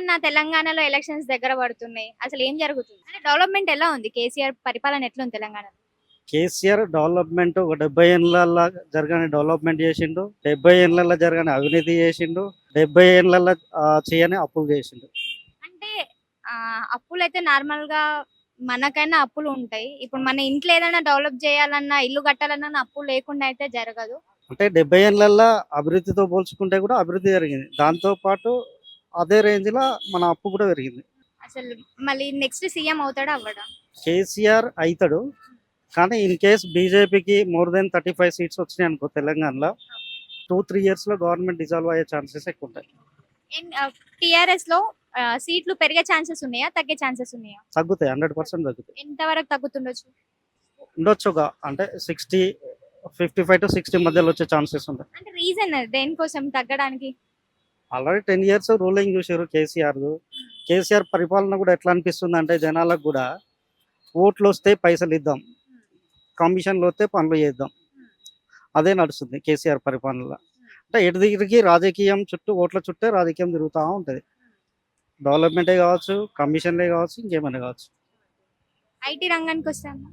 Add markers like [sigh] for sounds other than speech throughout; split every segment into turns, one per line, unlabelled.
అన్న తెలంగాణలో ఎలక్షన్స్ దగ్గర పడుతున్నాయి. అసలు ఏం జరుగుతుంది? అంటే డెవలప్మెంట్ ఎలా ఉంది? కేసీఆర్ పరిపాలన ఎట్లా ఉంది తెలంగాణలో?
కేసీఆర్ డెవలప్మెంట్ ఒక డెబ్బై ఏళ్ళ జరగని డెవలప్మెంట్ చేసిండు. డెబ్బై ఏళ్ళ జరగని అవినీతి చేసిండు. డెబ్బై ఏళ్ళ చేయని అప్పులు చేసిండు.
అంటే అప్పులు అయితే నార్మల్గా మనకైనా అప్పులు ఉంటాయి. ఇప్పుడు మన ఇంట్లో ఏదైనా డెవలప్ చేయాలన్నా ఇల్లు కట్టాలన్నా అప్పులు లేకుండా అయితే జరగదు.
అంటే డెబ్బై ఏళ్ళ అభివృద్ధితో పోల్చుకుంటే కూడా అభివృద్ధి జరిగింది. దాంతో పాటు అదే రేంజ్లో మన అప్పు కూడా పెరిగింది.
అసలు మళ్ళీ నెక్స్ట్ సీఎం అవుతాడా అవ్వడా?
కేసీఆర్ అవుతాడు కానీ ఇన్ కేస్ బీజేపీకి more than thirty five seats వచ్చినాయి అనుకో తెలంగాణలో టూ త్రీ ఇయర్స్లో గవర్నమెంట్ డిజాల్వ్ అయ్యే ఛాన్సెస్ ఎక్కువ ఉంటాయి
టిఆర్ఎస్లో సీట్లు పెరిగే ఛాన్సెస్ ఉన్నాయా తగ్గే ఛాన్సెస్ ఉన్నాయా?
తగ్గుతాయి హండ్రెడ్ పర్సెంట్ తగ్గుతాయి.
ఎంత వరకు తగ్గుతుండొచ్చు?
ఉండొచ్చు ఒక అంటే sixty fifty five to sixty మధ్యలో వచ్చే ఛాన్సెస్ ఉంటాయి.
అంటే రీజన్ దేనికోసం తగ్గడానికి?
ఆల్రెడీ టెన్ ఇయర్స్ రూలింగ్ చూసారు కేసీఆర్ కేసీఆర్ పరిపాలన కూడా ఎట్లా అనిపిస్తుంది అంటే జనాలకు కూడా ఓట్లు వస్తే పైసలు ఇద్దాం కమిషన్లు వస్తే పనులు చేద్దాం. అదే నడుస్తుంది కేసీఆర్ పరిపాలనలో. అంటే ఎటు దగ్గరికి రాజకీయం చుట్టూ ఓట్ల చుట్టే రాజకీయం తిరుగుతూ ఉంటుంది. డెవలప్మెంటే కావచ్చు కమిషన్లే కావచ్చు ఇంకేమైనా కావచ్చు.
ఐటీ రంగానికి వస్తాను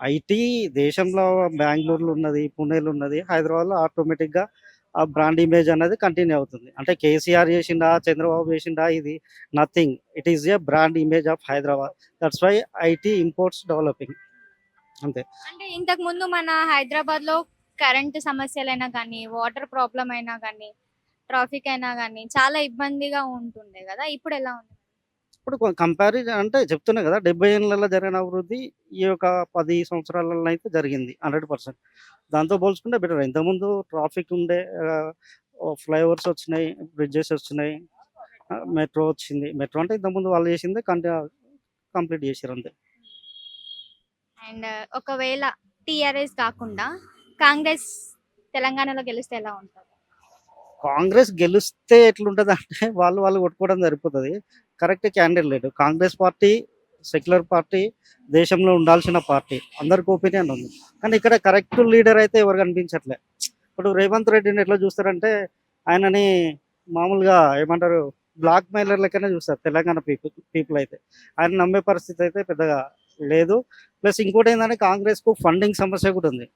ఐటీ దేశంలో బెంగళూరులో ఉన్నది పుణేలో ఉన్నది హైదరాబాద్లో ఆటోమేటిక్గా ఆ బ్రాండ్ ఇమేజ్ అనేది కంటిన్యూ అవుతుంది. అంటే కేసీఆర్ చేసిండా చంద్రబాబు చేసిండా ఇది nothing it is a brand image of Hyderabad. That's why IT imports developing అంతే.
అంటే ఇంతకు ముందు మన హైదరాబాద్లో కరెంట్ సమస్యలైనా కానీ వాటర్ ప్రాబ్లం అయినా కానీ ట్రాఫిక్ అయినా కానీ చాలా ఇబ్బందిగా ఉంటుండే కదా? ఇప్పుడు ఎలా ఉంది?
ఇప్పుడు కంపారిజన్ అంటే చెప్తున్నా కదా డెబ్బై ఏళ్ళలో జరిగిన అభివృద్ధి ఈ యొక్క పది సంవత్సరాలలో అయితే జరిగింది హండ్రెడ్ పర్సెంట్. దాంతో పోల్చుకుంటే బెటర్. ఇంతకుముందు ట్రాఫిక్ ఉండే ఫ్లైఓవర్స్ వచ్చినాయి బ్రిడ్జెస్ వచ్చినాయి మెట్రో వచ్చింది. మెట్రో అంటే ఇంతకుముందు వాళ్ళు చేసింది కంటి కంప్లీట్ చేసారు అంతే.
అండ్ ఒకవేళ టిఆర్ఎస్ కాకుండా కాంగ్రెస్ తెలంగాణలో గెలిస్తే ఎలా ఉంటుంది?
కాంగ్రెస్ గెలిస్తే ఎట్లుంటది అంటే వాళ్ళు వాళ్ళు కొట్టుకోవడం సరిపోతుంది. Correct candidate Congress party secular party దేశంలో ఉండాల్సిన పార్టీ. అందరికి ఒపీనియన్ ఉంది. కానీ ఇక్కడ కరెక్ట్ లీడర్ అయితే ఎవరు కనిపించట్లే. ఇప్పుడు రేవంత్ రెడ్డిని ఎట్లా చూస్తారంటే ఆయనని మామూలుగా ఏమంటారు బ్లాక్ మెయిలర్ లెక్కనే చూస్తారు తెలంగాణ పీపుల్ పీపుల్ అయితే. ఆయన నమ్మే పరిస్థితి అయితే పెద్దగా లేదు. ప్లస్ ఇంకోటి ఏంటంటే కాంగ్రెస్కు ఫండింగ్ సమస్య కూడా ఉంది.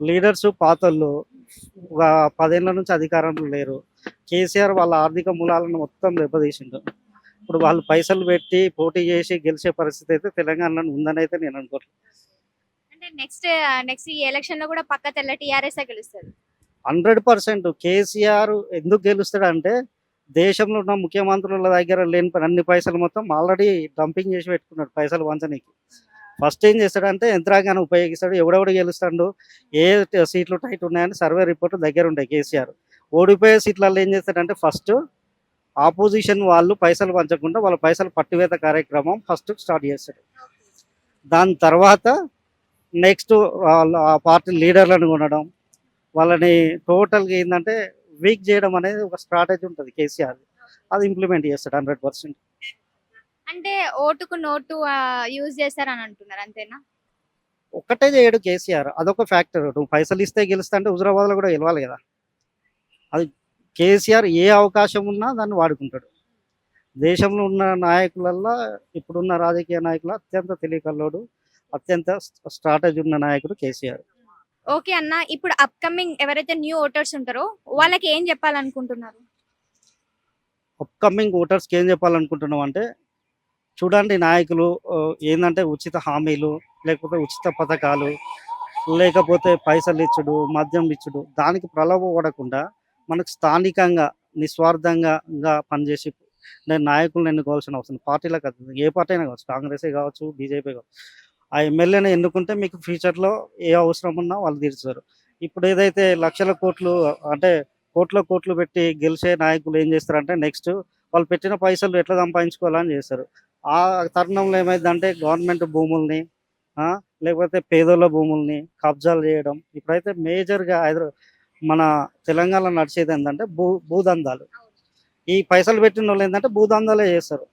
లీడర్స్ పాతళ్ళు ఒక పదేళ్ళ నుంచి అధికారంలో లేరు. కేసీఆర్ వాళ్ళ ఆర్థిక మూలాలను మొత్తం దెబ్బతీసిండు. ఇప్పుడు వాళ్ళు పైసలు పెట్టి పోటీ చేసి గెలిచే పరిస్థితి అయితే తెలంగాణలో ఉందని అయితే నేను అనుకోవట్లేదు
అంటే నెక్స్ట్ నెక్స్ట్ ఈ ఎలక్షన్లో కూడా పక్క తెల్ల టిఆర్ఎస్ గెలుస్తుంది?
హండ్రెడ్ పర్సెంట్ కేసీఆర్ ఎందుకు గెలుస్తాడంటే దేశంలో ఉన్న ముఖ్యమంత్రుల దగ్గర లేని అన్ని పైసలు మొత్తం ఆల్రెడీ డంపింగ్ చేసి పెట్టుకున్నాడు పైసలు వంచనీకి. ఫస్ట్ ఏం చేస్తాడంటే యంత్రాంగాన్ని ఉపయోగిస్తాడు ఎవడెవడు గెలుస్తాడు ఏ సీట్లు టైట్ ఉన్నాయని సర్వే రిపోర్ట్ దగ్గర ఉంటాయి కేసీఆర్. ఓడిపోయే సీట్లలో ఏం చేస్తాడంటే ఫస్ట్ ఆపోజిషన్ వాళ్ళు పైసలు పంచకుండా వాళ్ళ పైసలు పట్టివేత కార్యక్రమం ఫస్ట్ స్టార్ట్ చేస్తాడు దాని తర్వాత నెక్స్ట్ ఆ పార్టీ లీడర్లను కొనడం వాళ్ళని టోటల్గా ఏంటంటే వీక్ చేయడం అనేది ఒక స్ట్రాటజీ ఉంటుంది కేసీఆర్. అది ఇంప్లిమెంట్ చేస్తాడు హండ్రెడ్ పర్సెంట్.
అంటే ఓటుకు నోటు యూజ్ చేస్తారని అంటున్నారు అంతేనా?
ఒక్కటే చేయడు కేసీఆర్. అదొక ఫ్యాక్టర్. నువ్వు పైసలు ఇస్తే గెలుస్తా అంటే హుజరాబాద్లో కూడా గెలవాలి కదా. అది కేసీఆర్ ఏ అవకాశం ఉన్నా దాన్ని వాడుకుంటాడు. దేశంలో ఉన్న నాయకులల్లో ఇప్పుడున్న రాజకీయ నాయకులు అత్యంత తెలియకల్లోడు అత్యంత స్ట్రాటజీ ఉన్న నాయకుడు కేసీఆర్.
ఓకే అన్న ఇప్పుడు అప్కమింగ్ ఎవరైతే న్యూ ఓటర్స్ ఉంటారో వాళ్ళకి ఏం చెప్పాలనుకుంటున్నారు?
అప్కమింగ్ ఓటర్స్కి ఏం చెప్పాలనుకుంటున్నాం అంటే చూడండి నాయకులు ఏంటంటే ఉచిత హామీలు లేకపోతే ఉచిత పథకాలు లేకపోతే పైసలు ఇచ్చుడు మద్యం ఇచ్చుడు దానికి ప్రలోభపడకుండా మనకు స్థానికంగా నిస్వార్థంగా పనిచేసి నేను నాయకులను ఎన్నుకోవాల్సిన అవసరం పార్టీలకు కాదు ఏ పార్టీ అయినా కావచ్చు కాంగ్రెసే కావచ్చు బీజేపీ కావచ్చు. ఆ ఎమ్మెల్యేని ఎన్నుకుంటే మీకు ఫ్యూచర్లో ఏ అవసరం ఉన్నా వాళ్ళు తీర్చారు ఇప్పుడు ఏదైతే లక్షల కోట్లు అంటే కోట్ల కోట్లు పెట్టి గెలిచే నాయకులు ఏం చేస్తారంటే నెక్స్ట్ వాళ్ళు పెట్టిన పైసలు ఎట్లా సంపాదించుకోవాలని చేస్తారు. ఆ తరుణంలో ఏమైందంటే గవర్నమెంట్ భూముల్ని లేకపోతే పేదోళ్ళ భూముల్ని కబ్జాలు చేయడం ఇప్పుడైతే మేజర్గా హైదరాబాద్ మన తెలంగాణలో నడిచేది ఏంటంటే భూ భూదందాలు. ఈ పైసలు పెట్టిన వాళ్ళు ఏంటంటే భూదందాలే చేస్తారు.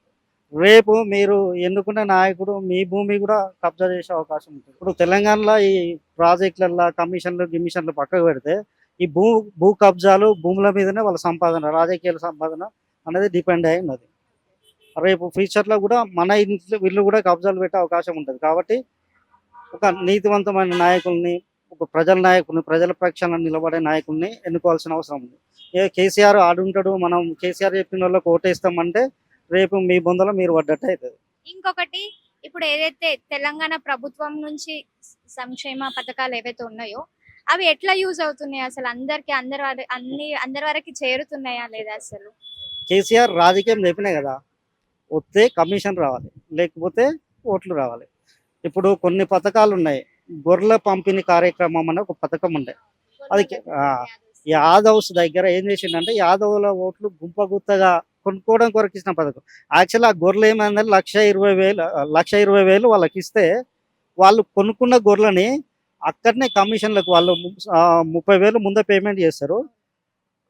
రేపు మీరు ఎన్నుకునే నాయకుడు మీ భూమి కూడా కబ్జా చేసే అవకాశం ఉంటుంది. ఇప్పుడు తెలంగాణలో ఈ ప్రాజెక్టులలో కమిషన్లు గిమిషన్లు పక్కకు పెడితే ఈ భూ భూ కబ్జాలు భూముల మీదనే వాళ్ళ సంపాదన రాజకీయాల సంపాదన అనేది డిపెండ్ అయి ఉన్నది. రేపు ఫ్యూచర్లో కూడా మన ఇంట్లో వీళ్ళు కూడా కబ్జాలు పెట్టే అవకాశం ఉంటుంది. కాబట్టి ఒక నీతివంతమైన నాయకుల్ని ఒక ప్రజల నాయకుల్ని ప్రజల పక్షాన నిలబడే నాయకుల్ని ఎన్నుకోవాల్సిన అవసరం ఉంది. ఏ కేసీఆర్ ఆడుంటాడు మనం కేసీఆర్ చెప్పిన వాళ్ళకి ఓటేస్తామంటే రేపు మీ బొందలో మీరు పడ్డట్టు అవుతుంది
ఇంకొకటి ఇప్పుడు ఏదైతే తెలంగాణ ప్రభుత్వం నుంచి సంక్షేమ పథకాలు ఏవైతే ఉన్నాయో అవి ఎట్లా యూజ్ అవుతున్నాయి అసలు? అందరికి అందరి వారి- అన్ని అందరి వరకు చేరుతున్నాయా లేదా అసలు?
కేసీఆర్ రాజకీయం చెప్పినా కదా వస్తే కమిషన్ రావాలి లేకపోతే ఓట్లు రావాలి. ఇప్పుడు కొన్ని పథకాలు ఉన్నాయి. గొర్రెల పంపిణీ కార్యక్రమం అనే ఒక పథకం ఉండే. అది ఆ, యాదవ్స్ దగ్గర ఏం చేసిండంటే యాదవుల ఓట్లు గుంప గుత్తగా కొనుక్కోవడం కొరకు ఇచ్చిన పథకం. యాక్చువల్ ఆ గొర్రెలు ఏమైందంటే లక్ష ఇరవై వేలు లక్ష ఇరవై వేలు వాళ్ళకి ఇస్తే వాళ్ళు కొనుక్కున్న గొర్రెలని అక్కడనే కమిషన్లకు వాళ్ళు ముప్పై వేలు ముందే పేమెంట్ చేస్తారు.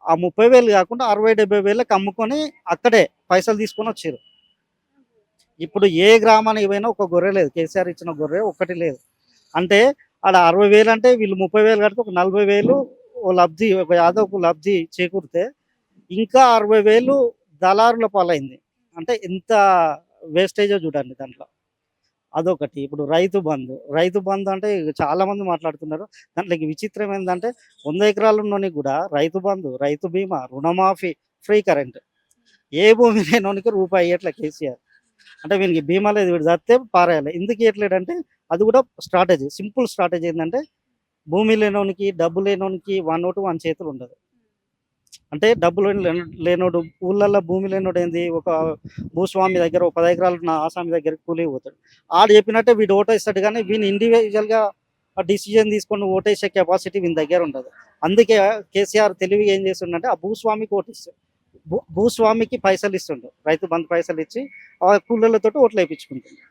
ఆ ముప్పై వేలు కాకుండా అరవై డెబ్బై వేలకు అమ్ముకొని అక్కడే పైసలు తీసుకొని వచ్చారు. ఇప్పుడు ఏ గ్రామానికి పోయినా ఒక గొర్రె లేదు. కేసీఆర్ ఇచ్చిన గొర్రె ఒక్కటి లేదు. అంటే ఆడ అరవై వేలు అంటే వీళ్ళు ముప్పై వేలు కడితే ఒక నలభై వేలు ఓ లబ్ధి ఒక యాదవ్కు లబ్ధి చేకూరితే ఇంకా అరవై వేలు దళారుల పాలైంది. అంటే ఎంత వేస్టేజో చూడండి దాంట్లో. అదొకటి. ఇప్పుడు రైతు బంధు. రైతు బంధు అంటే చాలా మంది మాట్లాడుతున్నారు. దాంట్లోకి విచిత్రం ఏంటంటే వంద ఎకరాలు ఉన్నోనికి కూడా రైతు బంధు రైతు బీమా రుణమాఫీ ఫ్రీ కరెంట్ ఏ భూమి లేనోనికి రూపాయి ఎట్లా కేసీఆర్. అంటే వీనికి బీమా లేదు వీడు చస్తే పారేయాలి. ఎందుకు ఇవ్వట్లేడంటే అది కూడా స్ట్రాటజీ. సింపుల్ స్ట్రాటజీ ఏంటంటే భూమి లేనోనికి డబ్బు లేనోనికి వన్ ఓటు వన్ చేతులు ఉండదు. అంటే డబ్బులు లేనోడు ఊళ్ళల్లో భూమి లేనోడు ఏంది? ఒక భూస్వామి దగ్గర ఒక పది ఎకరాలు ఉన్న ఆసామి దగ్గర కూలి పోతాడు. ఆడు చెప్పినట్టే వీడు ఓటేస్తాడు కానీ వీని ఇండివిజువల్గా డిసిజన్ తీసుకొని ఓటేసే కెపాసిటీ వీని దగ్గర ఉండదు. అందుకే కేసీఆర్ తెలివిగా ఏం చేస్తుండంటే ఆ భూస్వామికి ఓటిస్తాడు. భూ భూస్వామికి పైసలు ఇస్తుండు. రైతు బంధు పైసలు ఇచ్చి ఆ కూలీలతో ఓట్లు వేయించుకుంటుంది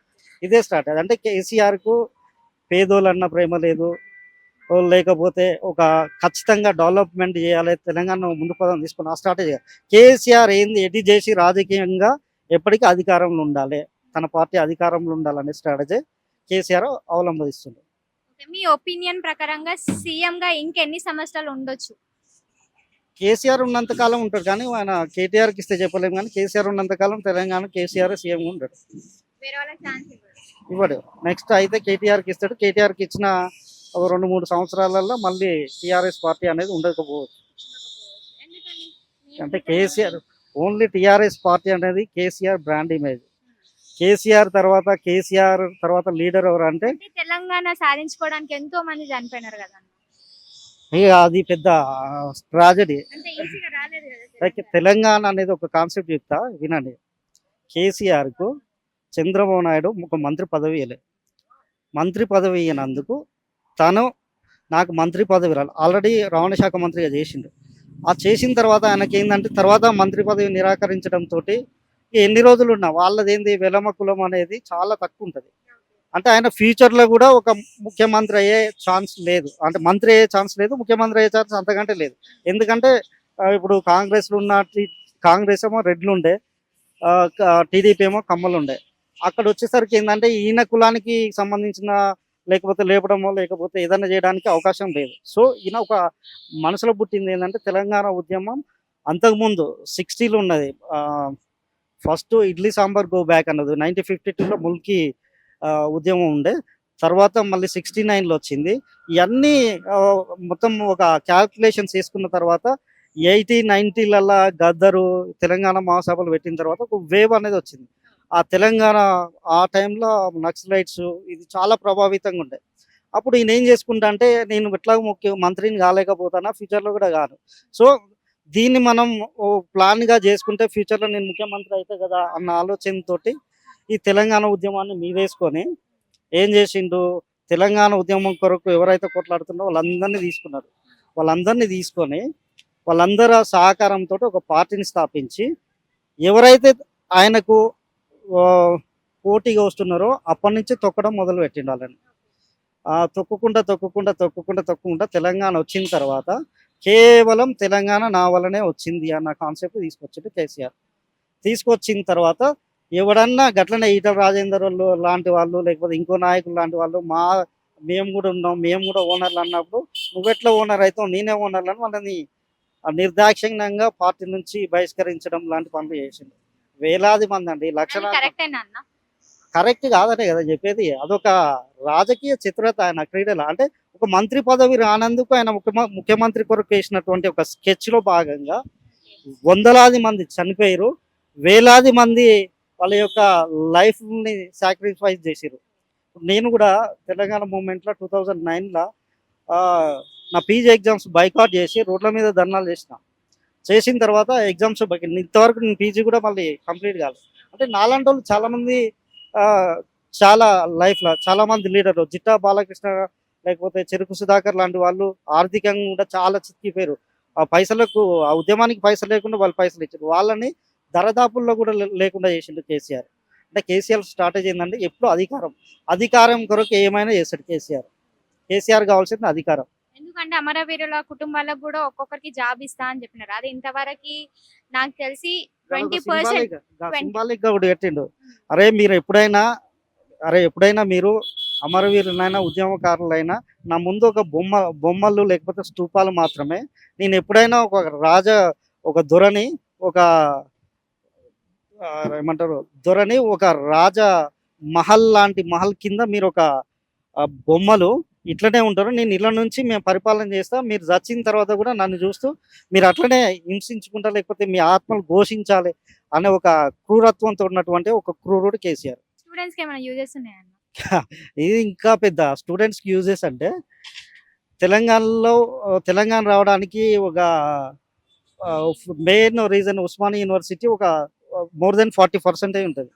ఇదే స్టార్ట్. అంటే కేసీఆర్కు పేదోళ్ళన్న ప్రేమ లేదు. లేకపోతే ఒక ఖచ్చితంగా డెవలప్మెంట్ చేయాలి. తెలంగాణ ముందు పదం తీసుకుని ఆ స్ట్రాటజీ. కేసీఆర్ ఏంది? ఎడి చేసి రాజకీయంగా ఎప్పటికీ అధికారంలో ఉండాలి. తన పార్టీ అధికారంలో ఉండాలనే స్ట్రాటజీ కేసీఆర్ అవలంబిస్తుంది
మీ ఒపీనియన్ ప్రకారంగా సీఎంగా ఇంకెన్ని సంవత్సరాలు ఉండొచ్చు?
కేసీఆర్ ఉన్నంత కాలం ఉంటాడు కానీ ఆయన కేటీఆర్కి ఇస్తే చెప్పలేము కానీ కేసీఆర్ ఉన్నంత కాలం తెలంగాణ కేసీఆర్ సీఎం ఉంటాడు. ఇవ్వడు. నెక్స్ట్ అయితే కేటీఆర్కి ఇస్తాడు. కేటీఆర్కి ఇచ్చిన ఒక రెండు మూడు సంవత్సరాలలో మళ్ళీ టీఆర్ఎస్ పార్టీ అనేది ఉండకపోవచ్చు. అంటే కేసీఆర్ ఓన్లీ టీఆర్ఎస్ పార్టీ అనేది కేసీఆర్ బ్రాండ్ ఇమేజ్. కేసీఆర్ తర్వాత కేసీఆర్ తర్వాత లీడర్ ఎవరు అంటే
తెలంగాణ సాధించుకోవడానికి ఎంతో మంది చనిపోయినారు కదా.
ఇక అది పెద్ద ట్రాజడీ
తెలంగాణ.
తెలంగాణ అనేది ఒక కాన్సెప్ట్ చెప్తా వినండి. కేసీఆర్కు చంద్రబాబు నాయుడు ఒక మంత్రి పదవి ఇవ్వలే మంత్రి పదవి ఇవ్వనందుకు తను నాకు మంత్రి పదవి రాలి. ఆల్రెడీ రవాణా శాఖ మంత్రిగా చేసిండు. ఆ చేసిన తర్వాత ఆయనకి ఏంటంటే తర్వాత మంత్రి పదవి నిరాకరించడంతో ఎన్ని రోజులు ఉన్నా వాళ్ళదేంది వెలమ కులం అనేది చాలా తక్కువ ఉంటుంది అంటే ఆయన ఫ్యూచర్లో కూడా ఒక ముఖ్యమంత్రి అయ్యే ఛాన్స్ లేదు. అంటే మంత్రి అయ్యే ఛాన్స్ లేదు ముఖ్యమంత్రి అయ్యే ఛాన్స్ అంతకంటే లేదు. ఎందుకంటే ఇప్పుడు కాంగ్రెస్లో ఉన్న కాంగ్రెస్ ఏమో రెడ్లు ఉండే టీడీపీ ఏమో కమ్మలు ఉండే. అక్కడ వచ్చేసరికి ఏంటంటే ఈయన కులానికి సంబంధించిన లేకపోతే లేపడమో లేకపోతే ఏదైనా చేయడానికి అవకాశం లేదు. సో ఈయన ఒక మనసులో పుట్టింది ఏంటంటే తెలంగాణ ఉద్యమం అంతకుముందు సిక్స్టీలో ఉన్నది. First idli sambar go back అన్నది. నైన్టీన్ ఫిఫ్టీ టూలో ముల్కీ ఉద్యమం ఉండే. తర్వాత మళ్ళీ సిక్స్టీ నైన్లో వచ్చింది. ఇవన్నీ మొత్తం ఒక క్యాల్కులేషన్స్ వేసుకున్న తర్వాత ఎయిటీ నైన్టీలల్లా గద్దరు తెలంగాణ మహాసభలు పెట్టిన తర్వాత ఒక వేవ్ అనేది వచ్చింది. ఆ తెలంగాణ ఆ టైంలో నక్సలైట్స్ ఇది చాలా ప్రభావితంగా ఉండే. అప్పుడు ఈయన ఏం చేసుకుంటా అంటే నేను ఎట్లా ముఖ్య మంత్రిని కాలేకపోతానా ఫ్యూచర్లో కూడా కాను సో దీన్ని మనం ప్లాన్గా చేసుకుంటే ఫ్యూచర్లో నేను ముఖ్యమంత్రి అయితే కదా అన్న ఆలోచనతోటి ఈ తెలంగాణ ఉద్యమాన్ని మీదేసుకొని ఏం చేసిండు? తెలంగాణ ఉద్యమం కొరకు ఎవరైతే కొట్లాడుతున్నారో వాళ్ళందరినీ తీసుకున్నారు. వాళ్ళందరినీ తీసుకొని వాళ్ళందరి సహకారంతో ఒక పార్టీని స్థాపించి ఎవరైతే ఆయనకు పోటీగా వస్తున్నారో అప్పటి నుంచి తొక్కడం మొదలు పెట్టిండు వాళ్ళని. తొక్కుకుండా తొక్కుకుంటా తొక్కుకుండా తొక్కుకుండా తెలంగాణ వచ్చిన తర్వాత కేవలం తెలంగాణ నా వల్లనే వచ్చింది అన్న కాన్సెప్ట్ తీసుకొచ్చిండు కేసీఆర్. తీసుకొచ్చిన తర్వాత ఎవడన్నా గట్లనే ఈటల రాజేందర్ వాళ్ళు లాంటి వాళ్ళు లేకపోతే ఇంకో నాయకులు లాంటి వాళ్ళు మా మేము కూడా ఉన్నాం మేము కూడా ఓనర్లు అన్నప్పుడు నువ్వెట్లా ఓనర్ అవుతావు నేనే ఓనర్లు అని వాళ్ళని నిర్దాక్షిణ్యంగా పార్టీ నుంచి బహిష్కరించడం లాంటి పనులు చేసిండు. వేలాది మంది అండి లక్షల కరెక్ట్ కాదనే కదా చెప్పేది. అదొక రాజకీయ చిత్రత ఆయన క్రీడలు. అంటే ఒక మంత్రి పదవి రానందుకు ఆయన ముఖ్యమ- ముఖ్యమంత్రి కొరకు వేసినటువంటి ఒక sketch లో భాగంగా వందలాది మంది చనిపోయారు వేలాది మంది వాళ్ళ యొక్క లైఫ్ని సాక్రిఫైస్ చేసిరు నేను కూడా తెలంగాణ మూమెంట్లో టూ థౌజండ్ నైన్లో నా పీజీ ఎగ్జామ్స్ బైకాట్ చేసి రోడ్ల మీద ధర్నాలు చేసిన. చేసిన తర్వాత ఎగ్జామ్స్ ఇంతవరకు నేను పీజీ కూడా మళ్ళీ కంప్లీట్ కాలేదు అంటే నాలాంటి వాళ్ళు చాలామంది చాలా లైఫ్లో చాలామంది మంది లీడర్లు జిట్టా బాలకృష్ణ లేకపోతే చెరుకు సుధాకర్ లాంటి వాళ్ళు ఆర్థికంగా కూడా చాలా చిక్కిపోయారు ఆ పైసలకు ఆ ఉద్యమానికి పైసలు లేకుండా వాళ్ళు పైసలు ఇచ్చారు. వాళ్ళని దరదాపుల్లో కూడా లేకుండా చేసిండు కేసీఆర్. అంటే కేసీఆర్ స్ట్రాటజీ ఏంటంటే ఎప్పుడు అధికారం. అధికారం కొరకు ఏమైనా చేస్తాడు కేసీఆర్. కేసీఆర్ కావాల్సింది అధికారం.
ఎందుకంటే అమరవీరుల కుటుంబాలకు కూడా ఒక్కొక్కరికి జాబ్ ఇస్తా అని చెప్పినారు. అది ఇంతవరకు నాకు తెలిసి ట్వంటీ పర్సెంట్
సింబాలిక్గా కూడా పెట్టిండు. అరే మీరు ఎప్పుడైనా అరే ఎప్పుడైనా మీరు అమరవీరులైనా ఉద్యమకారులైనా నా ముందు ఒక బొమ్మ బొమ్మలు లేకపోతే స్తూపాలు మాత్రమే నేను ఎప్పుడైనా ఒక రాజ ఒక దొరని ఒక ఏమంటారు దొరని ఒక రాజ మహల్ లాంటి మహల్ కింద మీరు ఒక బొమ్మలు ఇట్లనే ఉంటారు. నేను ఇళ్ళ నుంచి మేము పరిపాలన చేస్తా మీరు చచ్చిన తర్వాత కూడా నన్ను చూస్తూ మీరు అట్లనే హింసించుకుంటా లేకపోతే మీ ఆత్మలు ఘోషించాలి అనే ఒక క్రూరత్వంతో ఉన్నటువంటి ఒక క్రూరుడు కేసీఆర్.
స్టూడెంట్స్కి ఏమైనా యూజెస్ ఉన్నాయన్న [laughs]
ఇది ఇంకా పెద్ద స్టూడెంట్స్కి యూజెస్ అంటే తెలంగాణలో తెలంగాణ రావడానికి ఒక మెయిన్ రీజన్ ఉస్మానియా యూనివర్సిటీ ఒక మోర్ దెన్ ఫార్టీ పర్సెంటేజ్ ఉంటుంది.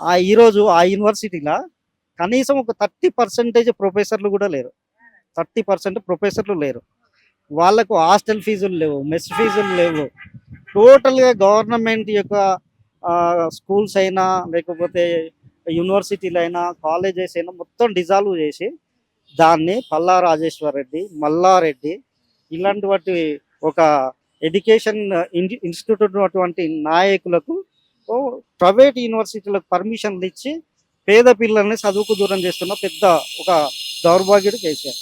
ఆ ఈరోజు ఆ యూనివర్సిటీలో కనీసం ఒక థర్టీ పర్సెంటేజ్ ప్రొఫెసర్లు కూడా లేరు. థర్టీ పర్సెంట్ ప్రొఫెసర్లు లేరు. వాళ్ళకు హాస్టల్ ఫీజులు లేవు మెస్ ఫీజులు లేవు. టోటల్గా గవర్నమెంట్ యొక్క స్కూల్స్ అయినా లేకపోతే యూనివర్సిటీలు అయినా కాలేజెస్ అయినా మొత్తం డిజాల్వ్ చేసి దాన్ని పల్లా రాజేశ్వర్ రెడ్డి మల్లారెడ్డి ఇలాంటి వాటి ఒక ఎడ్యుకేషన్ ఇన్స్టిట్యూట్ ఉన్నటువంటి నాయకులకు ప్రైవేట్ యూనివర్సిటీలకు పర్మిషన్లు ఇచ్చి పేద పిల్లల్ని చదువుకు దూరం చేస్తున్న పెద్ద ఒక దౌర్భాగ్యుడు కేసీఆర్.